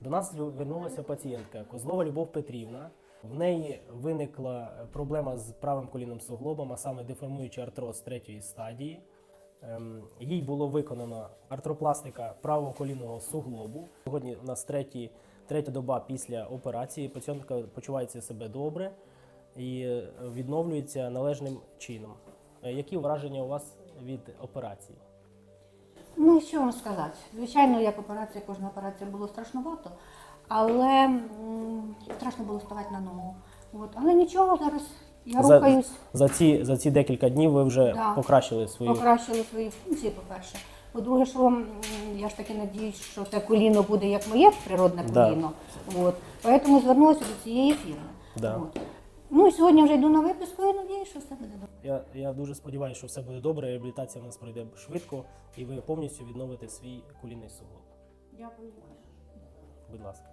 До нас звернулася пацієнтка Козлова Любов Петрівна. В неї виникла проблема з правим колінним суглобом, а саме деформуючий артроз третьої стадії. Ем, Їй було виконано артропластика правого колінного суглобу. Сьогодні у нас треті, третя доба після операції. Пацієнтка почувається себе добре і е, відновлюється належним чином. Е, Які враження у вас від операції? Ну, що вам сказати? Звичайно, як операція, кожна операція було страшновато, але м, страшно було ставати на ногу. От. Але нічого, зараз я За- рухаюсь, За ці, за ці декілька днів ви вже Да. покращили свою покращила свої функції, по-перше. По-друге, що м, я ж таки надіюсь, що це коліно буде як моє природне Да. коліно. От. Тому звернулася до цієї фірми. Да. От. Ну і сьогодні вже йду на виписку і надію, що все буде добре. Я, я дуже сподіваюся, що все буде добре. Реабілітація в нас пройде швидко, і ви повністю відновите свій колінний суглоб. Дякую. Будь ласка.